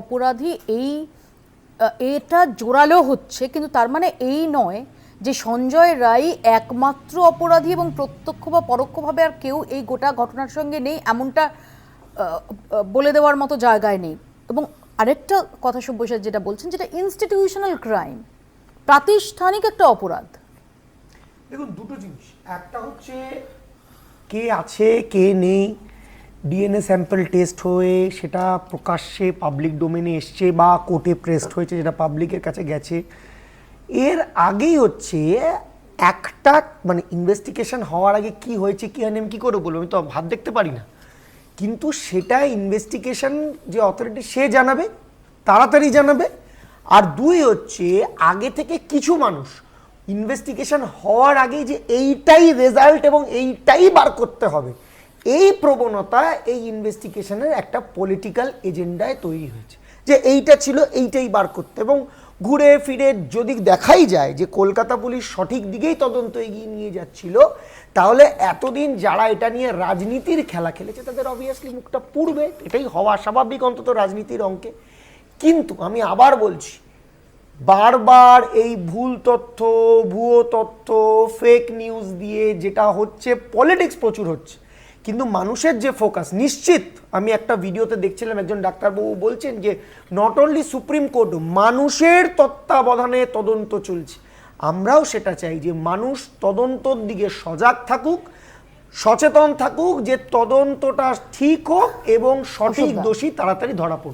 অপরাধী এই এটা জোরালো হচ্ছে, কিন্তু তার মানে এই নয় যে সঞ্জয় রায় একমাত্র অপরাধী এবং প্রত্যক্ষ বা পরোক্ষভাবে আর কেউ এই গোটা ঘটনার সঙ্গে নেই, এমনটা বলে দেওয়ার মতো জায়গায় নেই। এবং আরেকটা কথা সব্যসাচ যেটা বলছেন, যেটা ইনস্টিটিউশনাল ক্রাইম প্রাতিষ্ঠানিক একটা অপরাধ। দেখুন, দুটো জিনিস। একটা হচ্ছে কে আছে, কে নেই ডিএনএ স্যাম্পল টেস্ট হয়ে সেটা প্রকাশ্যে পাবলিক ডোমেনে এসছে বা কোর্টে প্রেসড হয়েছে, যেটা পাবলিকের কাছে গেছে। এর আগেই হচ্ছে একটা মানে ইনভেস্টিগেশন হওয়ার আগে কি হয়েছে, কী হয়নি, আমি কী করে বলব? আমি তো ভাব দেখতে পারি না। কিন্তু সেটা ইনভেস্টিগেশন যে অথরিটি সে জানাবে, তাড়াতাড়ি জানাবে। আর দুই হচ্ছে আগে থেকে কিছু মানুষ ইনভেস্টিগেশন হওয়ার আগেই যে এইটাই রেজাল্ট এবং এইটাই বার করতে হবে। এই প্রবণতা এই ইনভেস্টিগেশনের একটা পলিটিক্যাল এজেন্ডায় তৈরি হয়েছে। যে এইটা ছিল, এইটাই বার করতে। এবং ঘুরে ফিরে যদি দেখাই যায় যে কলকাতা পুলিশ সঠিক দিকেই তদন্ত এগিয়ে নিয়ে যাচ্ছিল, তাহলে এতদিন যারা এটা নিয়ে রাজনীতির খেলা খেলেছে, তাদের অবভিয়াসলি মুখটা পুড়বে। এটাই হওয়া স্বাভাবিক, অন্তত রাজনীতির অঙ্কে। কিন্তু আমি আবার বলছি, বারবার এই ভুল তথ্য, ভুয়ো তথ্য ফেক নিউজ দিয়ে যেটা হচ্ছে পলিটিক্স প্রচুর হচ্ছে। কিন্তু মানুষের যে ফোকাস নিশ্চিত আমি একটা ভিডিওতে দেখছিলাম একজন ডাক্তারবাবু বলছেন যে নট অনলি সুপ্রিম কোর্ট মানুষের তত্ত্বাবধানে তদন্ত চলছে। আমরাও সেটা চাই যে মানুষ তদন্তর দিকে সজাগ থাকুক সচেতন থাকুক যে তদন্তটা ঠিক হোক এবং সঠিক দোষী তাড়াতাড়ি ধরা পড়ুক।